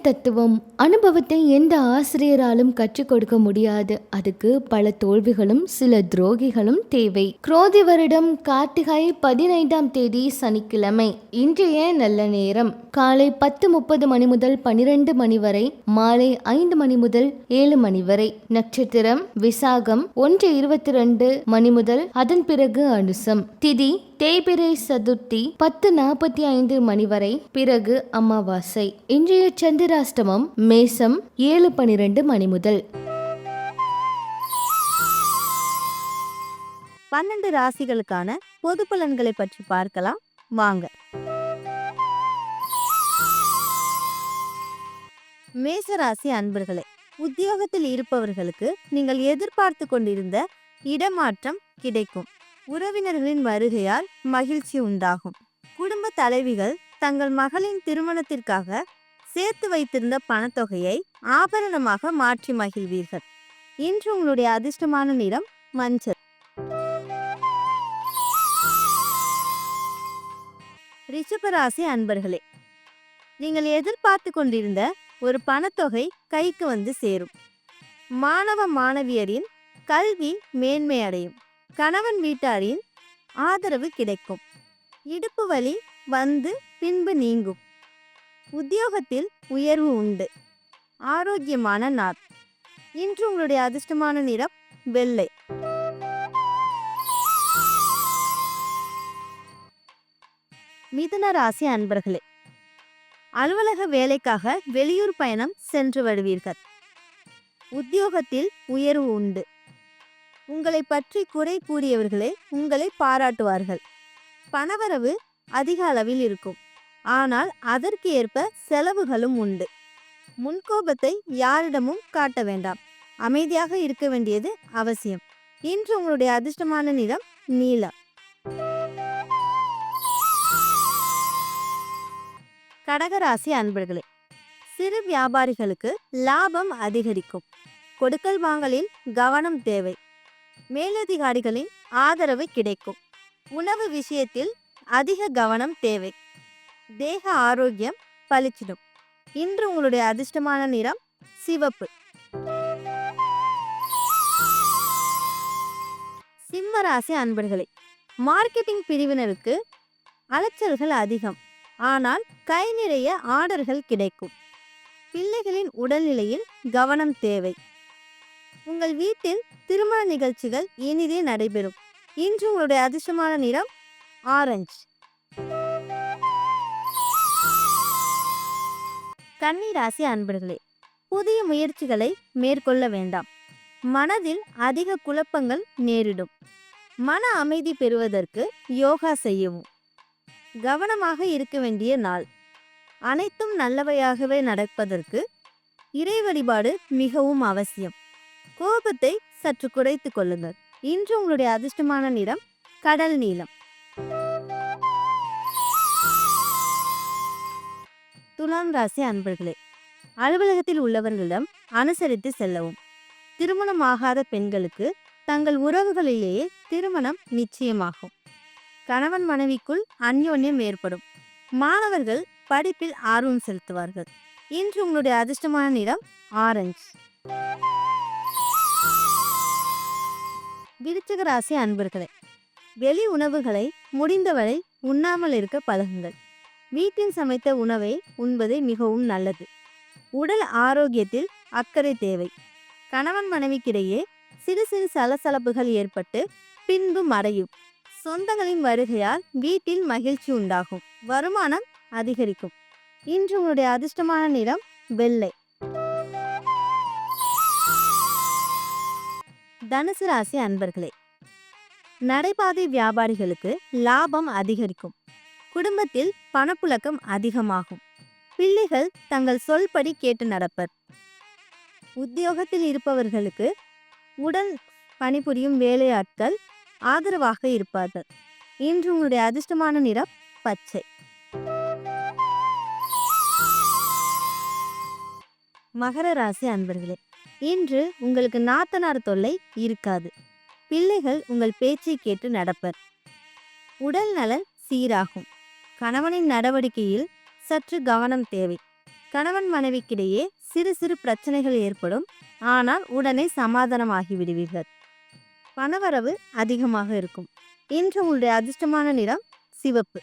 தத்துவம் அனுபவத்தை எந்த ஆசிரியராலும் கற்றுக் கொடுக்க முடியாது. அதுக்கு பல தோல்விகளும் சில துரோகிகளும் தேவை. குரோதி வருடம் கார்த்திகை பதினைந்தாம் தேதி சனிக்கிழமை இன்றைய நல்ல நேரம். காலை பத்து முப்பது மணி முதல் பனிரெண்டு மணி வரை மாலை ஐந்து மணி முதல் ஏழு மணி வரை. நட்சத்திரம் விசாகம் ஒன்று இருபத்தி ரெண்டு மணி முதல் அதன் பிறகு அனுசம். திதி தேய்பிரை சதுர்த்தி பத்து நாற்பத்தி ஐந்து மணி வரை பிறகு அமாவாசை. இன்றைய சந்திர சந்திராஷ்டமம் மேசம் ஏழு பனிரெண்டு மணி முதல். பன்னெண்டு ராசிகளுக்கான பொது பலன்களை பற்றி பார்க்கலாம். வாங்க. மேசராசி அன்பர்களே உத்தியோகத்தில் இருப்பவர்களுக்கு நீங்கள் எதிர்பார்த்து கொண்டிருந்த இடமாற்றம் கிடைக்கும். உறவினர்களின் வருகையால் மகிழ்ச்சி உண்டாகும். குடும்ப தலைவிகள் தங்கள் மகளின் திருமணத்திற்காக சேர்த்து வைத்திருந்த பணத்தொகையை ஆபரணமாக மாற்றி மகிழ்வீர்கள். இன்று உங்களுடைய அதிர்ஷ்டமான நிறம் மஞ்சள். ரிஷபராசி அன்பர்களே நீங்கள் எதிர்பார்த்து கொண்டிருந்த ஒரு பணத்தொகை கைக்கு வந்து சேரும். மாணவ மாணவியரின் கல்வி மேன்மை அடையும். கணவன் வீட்டாரின் ஆதரவு கிடைக்கும். இடுப்பு வலி வந்து பின்பு நீங்கும். உத்தியோகத்தில் உயர்வு உண்டு. ஆரோக்கியமான நாள். இன்று உங்களுடைய அதிர்ஷ்டமான நிறம் வெள்ளை. மிதுன ராசி அன்பர்களே அலுவலக வேலைக்காக வெளியூர் பயணம் சென்று வருவீர்கள். உத்தியோகத்தில் உயர்வு உண்டு. உங்களை பற்றி குறை கூறியவர்களே உங்களை பாராட்டுவார்கள். பணவரவு அதிக அளவில் இருக்கும். ஆனால் அதற்கு ஏற்ப செலவுகளும் உண்டு. முன்கோபத்தை யாரிடமும் காட்ட வேண்டாம். அமைதியாக இருக்க வேண்டியது அவசியம். இன்று உங்களுடைய அதிர்ஷ்டமான நிறம் நீலம். கடகராசி அன்பர்களே சிறு வியாபாரிகளுக்கு லாபம் அதிகரிக்கும். கொடுக்கல் வாங்கலில் கவனம் தேவை. மேலதிகாரிகளின் ஆதரவு கிடைக்கும். உணவு விஷயத்தில் அதிக கவனம் தேவை. தேக ஆரோக்கியம் பளிச்சிடும். இன்று உங்களுடைய அதிர்ஷ்டமான நிறம் சிவப்பு. சிம்மராசி அன்பர்களே மார்க்கெட்டிங் பிரிவினருக்கு அலைச்சல்கள் அதிகம். ஆனால் கை நிறைய ஆர்டர்கள் கிடைக்கும். பிள்ளைகளின் உடல்நிலையில் கவனம் தேவை. உங்கள் வீட்டில் திருமண நிகழ்ச்சிகள் இனிதே நடைபெறும். இன்று உங்களுடைய அதிர்ஷ்டமான நிறம் ஆரஞ்சு. கன்னி ராசி அன்பர்களே புதிய முயற்சிகளை மேற்கொள்ள வேண்டாம். மனதில் அதிக குழப்பங்கள் நேரிடும். மன அமைதி பெறுவதற்கு யோகா செய்யவும். கவனமாக இருக்க வேண்டிய நாள். அனைத்தும் நல்லவையாகவே நடப்பதற்கு இறை வழிபாடு மிகவும் அவசியம். கோபத்தை சற்று குறைத்து கொள்ளுங்கள். இன்று உங்களுடைய அதிர்ஷ்டமான நிறம் கடல் நீளம் துலாம் ராசி அன்பர்களே அலுவலகத்தில் உள்ளவர்களிடம் அனுசரித்து செல்லவும். திருமணம் ஆகாத பெண்களுக்கு தங்கள் உறவுகளிலேயே திருமணம் நிச்சயமாகும். கணவன் மனைவிக்குள் அந்யோன்யம் ஏற்படும். மாணவர்கள் படிப்பில் ஆர்வம் செலுத்துவார்கள். இன்று உங்களுடைய அதிர்ஷ்டமான நிறம் ஆரஞ்சு. விருச்சக ராசி அன்பர்களே வெளி உணவுகளை முடிந்தவரை உண்ணாமல் இருக்க பழகுங்கள். வீட்டில் சமைத்த உணவை உண்பது மிகவும் நல்லது. உடல் ஆரோக்கியத்தில் அக்கறை தேவை. கணவன் மனைவிக்கிடையே சிறு சிறு சலசலப்புகள் ஏற்பட்டு பின்பு மறையும். சொந்தங்களின் வருகையால் வீட்டில் மகிழ்ச்சி உண்டாகும். வருமானம் அதிகரிக்கும். இன்று உங்களுடைய அதிர்ஷ்டமான நிறம் வெள்ளை. தனுசு ராசி அன்பர்களே நடைபாதை வியாபாரிகளுக்கு லாபம் அதிகரிக்கும். குடும்பத்தில் பணப்புழக்கம் அதிகமாகும். பிள்ளைகள் தங்கள் சொல்படி கேட்டு நடப்பர். உத்தியோகத்தில் இருப்பவர்களுக்கு உடன் பணிபுரியும் வேலையாட்கள் ஆதரவாக இருப்பார்கள். இன்று உங்களுடைய அதிர்ஷ்டமான நிறம் பச்சை. மகர ராசி அன்பர்களே இன்று உங்களுக்கு நாத்தனார் தொல்லை இருக்காது. பிள்ளைகள் உங்கள் பேச்சை கேட்டு நடப்பர். உடல் நலன் சீராகும். கணவனின் நடவடிக்கையில் சற்று கவனம் தேவை. கணவன் மனைவிக்கிடையே சிறு சிறு பிரச்சனைகள் ஏற்படும். ஆனால் உடனே சமாதானமாகி விடுவீர்கள். பணவரவு அதிகமாக இருக்கும். இன்று உங்களுடைய அதிர்ஷ்டமான நிறம் சிவப்பு.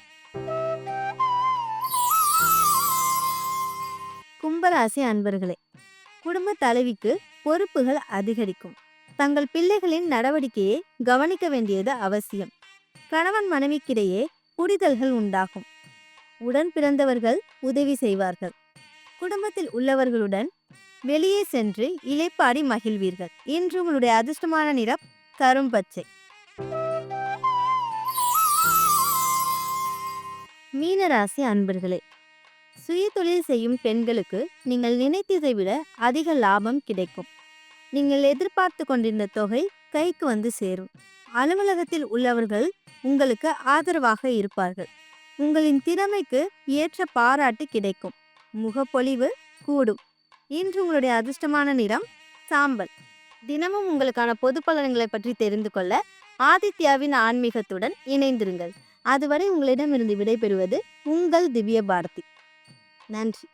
கும்பராசி அன்பர்களே குடும்ப தலைவிக்கு பொறுப்புகள் அதிகரிக்கும். தங்கள் பிள்ளைகளின் நடவடிக்கையை கவனிக்க வேண்டியது அவசியம். கணவன் மனைவிக்கிடையே புரிதல்கள் உண்டாகும். உடன் பிறந்தவர்கள் உதவி செய்வார்கள். குடும்பத்தில் உள்ளவர்களுடன் வெளியே சென்று இலைப்பாடி மகிழ்வீர்கள். இன்று உங்களுடைய அதிர்ஷ்டமான நிறம் கரும்பச்சை மீனராசி அன்பர்களே சுய தொழில் செய்யும் பெண்களுக்கு நீங்கள் நினைத்ததை விட அதிக லாபம் கிடைக்கும். நீங்கள் எதிர்பார்த்து கொண்டிருந்த தொகை கைக்கு வந்து சேரும். அலுவலகத்தில் உள்ளவர்கள் உங்களுக்கு ஆதரவாக இருப்பார்கள். உங்களின் திறமைக்கு ஏற்ற பாராட்டு கிடைக்கும். முகப்பொலிவு கூடும். இன்று உங்களுடைய அதிர்ஷ்டமான நிறம் சாம்பல். தினமும் உங்களுக்கான பொது பலன்களை பற்றி தெரிந்து கொள்ள ஆதித்யாவின் ஆன்மீகத்துடன் இணைந்திருங்கள். அதுவரை உங்களிடமிருந்து விடைபெறுவது உங்கள் திவ்ய பாரதி நன்றி.